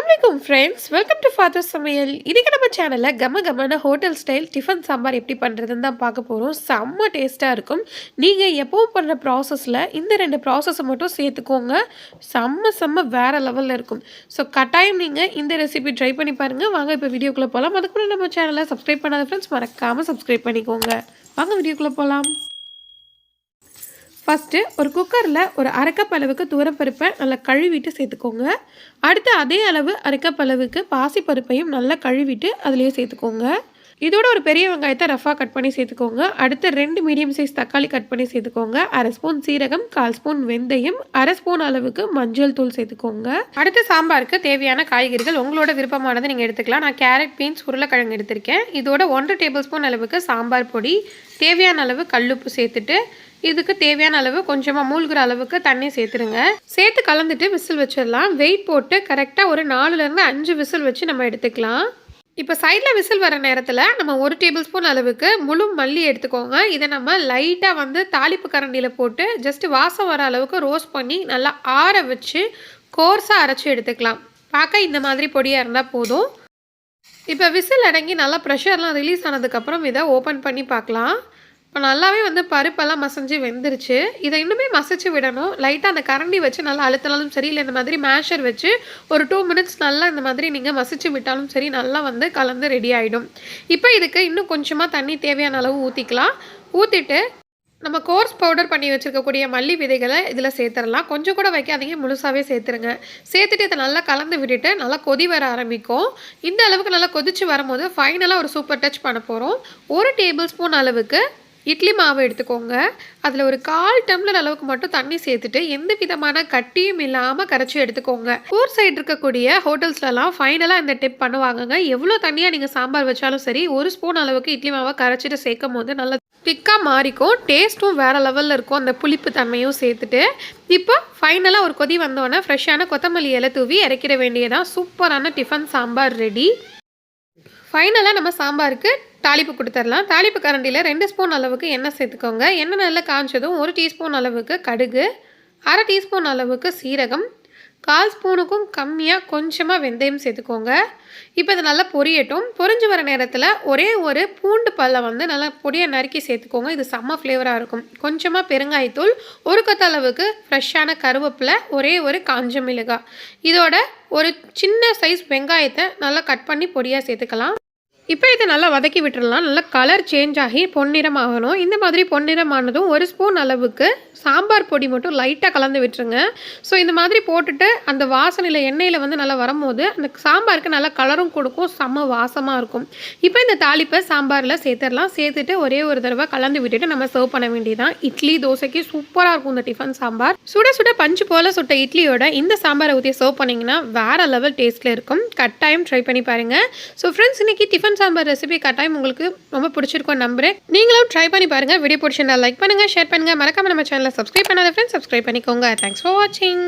Friends welcome to father சமையல் இதுக்கு நம்ம சேனலில் கம கமான ஹோட்டல் ஸ்டைல் டிஃபன் சாம்பார் எப்படி பண்ணுறதுன்னு தான் பார்க்க போகிறோம் செம்ம டேஸ்ட்டாக இருக்கும். நீங்கள் எப்போவும் பண்ணுற ப்ராசஸில் இந்த ரெண்டு ப்ராசஸை மட்டும் சேர்த்துக்கோங்க. செம்ம செம்ம வேறு லெவலில் இருக்கும். ஸோ கட்டாயம் நீங்கள் இந்த ரெசிபி ட்ரை பண்ணி பாருங்கள் வாங்க இப்போ வீடியோக்குள்ளே போகலாம் அதுக்குள்ளே நம்ம சேனலை சப்ஸ்கிரைப் பண்ணாத ஃப்ரெண்ட்ஸ் மறக்காமல் சப்ஸ்கிரைப் பண்ணிக்கோங்க. வாங்க வீடியோக்குள்ளே போகலாம் ஃபஸ்ட்டு ஒரு குக்கரில் ஒரு அரைக்கப் அளவுக்கு துவரப்பருப்பை நல்லா கழுவிட்டு சேர்த்துக்கோங்க. அடுத்து அதே அளவு அரைக்கப் அளவுக்கு பாசிப்பருப்பையும் நல்லா கழுவிட்டு அதுலேயே சேர்த்துக்கோங்க. இதோட ஒரு பெரிய வெங்காயத்தை ரஃபாக கட் பண்ணி சேர்த்துக்கோங்க. அடுத்து ரெண்டு மீடியம் சைஸ் தக்காளி கட் பண்ணி சேர்த்துக்கோங்க. அரை ஸ்பூன் சீரகம் கால் ஸ்பூன் வெந்தயம் அரை ஸ்பூன் அளவுக்கு மஞ்சள் தூள் சேர்த்துக்கோங்க. அடுத்து சாம்பாருக்கு தேவையான காய்கறிகள் உங்களோட விருப்பமானது நீங்கள் எடுத்துக்கலாம். நான் கேரட் பீன்ஸ் உருளைக்கிழங்கு எடுத்திருக்கேன். இதோட ஒன்றரை டேபிள் ஸ்பூன் அளவுக்கு சாம்பார் பொடி தேவையான அளவு கல்லுப்பு சேர்த்துட்டு இதுக்கு தேவையான அளவு கொஞ்சமாக மூழ்கிற அளவுக்கு தண்ணி சேர்த்துருங்க. சேர்த்து கலந்துட்டு விசில் வச்சிடலாம். வெயிட் போட்டு கரெக்டாக ஒரு நாலுலேருந்து அஞ்சு விசில் வச்சு நம்ம எடுத்துக்கலாம். இப்போ சைடில் விசில் வர நேரத்தில் நம்ம ஒரு டேபிள் ஸ்பூன் அளவுக்கு முழு மல்லி எடுத்துக்கோங்க. இதை நம்ம லைட்டாக வந்து தாளிப்பு கரண்டியில் போட்டு ஜஸ்ட் வாசம் வர அளவுக்கு ரோஸ்ட் பண்ணி நல்லா ஆற வச்சு கோர்ஸாக அரைச்சி எடுத்துக்கலாம். பார்க்க இந்த மாதிரி பொடியாக இருந்தால் போதும். இப்போ விசில் அடங்கி நல்லா ப்ரெஷர்லாம் ரிலீஸ் ஆனதுக்கப்புறம் இதை ஓப்பன் பண்ணி பார்க்கலாம். இப்போ நல்லாவே வந்து பருப்பெல்லாம் மசஞ்சு வெந்துருச்சு. இதை இன்னுமே மசிச்சு விடணும். லைட்டாக அந்த கரண்டி வச்சு நல்லா அழுத்தினாலும் சரி இல்லை இந்த மாதிரி மேஷர் வச்சு ஒரு டூ மினிட்ஸ் நல்லா இந்த மாதிரி நீங்கள் மசிச்சு விட்டாலும் சரி நல்லா வந்து கலந்து ரெடி ஆகிடும் இப்போ இதுக்கு இன்னும் கொஞ்சமாக தண்ணி தேவையான அளவு ஊற்றிக்கலாம் ஊற்றிட்டு நம்ம கோர்ஸ் பவுடர் பண்ணி வச்சுருக்கக்கூடிய மல்லி விதைகளை இதில் சேர்த்துடலாம். கொஞ்சம் கூட வைக்காதீங்க முழுசாகவே சேர்த்துருங்க. சேர்த்துட்டு இதை நல்லா கலந்து விட்டுட்டு நல்லா கொதி வர ஆரம்பிக்கும். இந்த அளவுக்கு நல்லா கொதிச்சு வரும்போது ஃபைனலாக ஒரு சூப்பர் டச் பண்ண போகிறோம் ஒரு டேபிள் ஸ்பூன் அளவுக்கு இட்லி மாவு எடுத்துக்கோங்க. அதில் ஒரு கால் டம்ளர் அளவுக்கு மட்டும் தண்ணி சேர்த்துட்டு எந்த விதமான கட்டியும் இல்லாமல் கரைச்சி எடுத்துக்கோங்க. ஊர் சைடு இருக்கக்கூடிய ஹோட்டல்ஸ்லலாம் ஃபைனலாக இந்த டிப் பண்ணுவாங்கங்க. எவ்வளோ தண்ணியாக நீங்கள் சாம்பார் வச்சாலும் சரி ஒரு ஸ்பூன் அளவுக்கு இட்லி மாவை கரைச்சிட்டு சேர்க்கும் போது நல்லா திக்காக மாறிக்கும். டேஸ்ட்டும் வேறு லெவலில் இருக்கும். அந்த புளிப்பு தன்மையும் சேர்த்துட்டு இப்போ ஃபைனலாக ஒரு கொதி வந்தோடனே ஃப்ரெஷ்ஷான கொத்தமல்லி இலை தூவி இறக்கிட வேண்டியதான் சூப்பரான டிஃபன் சாம்பார் ரெடி ஃபைனலாக நம்ம சாம்பாருக்கு தாளிப்பு கொடுத்துடலாம். தாளிப்பு கரண்டியில் ரெண்டு ஸ்பூன் அளவுக்கு எண்ணெய் சேர்த்துக்கோங்க. எண்ணெய் நல்லா காய்ச்சதும் ஒரு டீஸ்பூன் அளவுக்கு கடுகு அரை டீஸ்பூன் அளவுக்கு சீரகம் கால் ஸ்பூனுக்கும் கம்மியாக கொஞ்சமாக வெந்தயம் சேர்த்துக்கோங்க. இப்போ இது நல்லா பொரியட்டும். பொரிஞ்சு வர நேரத்தில் ஒரே ஒரு பூண்டு பல்லை வந்து நல்லா பொடியை நறுக்கி சேர்த்துக்கோங்க. இது செம்ம ஃப்ளேவராக இருக்கும். கொஞ்சமாக பெருங்காயத்தூள் ஒரு கத்த அளவுக்கு ஃப்ரெஷ்ஷான கருவேப்பிலை ஒரே ஒரு காஞ்ச மிளகாய். இதோட ஒரு சின்ன சைஸ் வெங்காயத்தை நல்லா கட் பண்ணி பொடியாக சேர்த்துக்கலாம். இப்போ இதை நல்லா வதக்கி விட்டுடலாம். நல்லா கலர் சேஞ்ச் ஆகி பொன்னிறம் ஆகணும் இந்த மாதிரி பொன்னிறம் ஆனதும் ஒரு ஸ்பூன் அளவுக்கு சாம்பார் பொடி மட்டும் லைட்டாக கலந்து விட்டுருங்க. ஸோ இந்த மாதிரி போட்டுட்டு அந்த வாசனையில் எண்ணெயில் வந்து நல்லா வரும்போது அந்த சாம்பாருக்கு நல்லா கலரும் கொடுக்கும். செம்ம வாசமாக இருக்கும். இப்போ இந்த தாளிப்பை சாம்பாரில் சேர்த்துடலாம். சேர்த்துட்டு ஒரே ஒரு தடவை கலந்து விட்டுட்டு நம்ம சர்வ் பண்ண வேண்டியதான் இட்லி தோசைக்கு சூப்பராக இருக்கும் இந்த டிஃபன் சாம்பார். சுட சுட பஞ்சு போல் சுட்ட இட்லியோட இந்த சாம்பாரை ஊற்றி சர்வ் பண்ணிங்கன்னா வேறு லெவல் டேஸ்ட்டில் இருக்கும். கட்டாயம் ட்ரை பண்ணி பாருங்கள் ஸோ ஃப்ரெண்ட்ஸ் இன்னைக்கு டிஃபன் சாம்பார் ரெசிபி கட்டாயம் உங்களுக்கு ரொம்ப பிடிச்சிருக்கும் நம்புறேன். நீங்களும் ட்ரை பண்ணி பாருங்க. வீடியோ பிடிச்சிருந்தா லைக் பண்ணுங்கள் ஷேர் பண்ணுங்கள் மறக்காம நம்ம சேனலை சப்ஸ்கிரைப் பண்ணாத ஃப்ரெண்ட்ஸ் சப்ஸ்கிரைப் பண்ணிக்கோங்க. தேங்க்ஸ் ஃபார் வாட்சிங்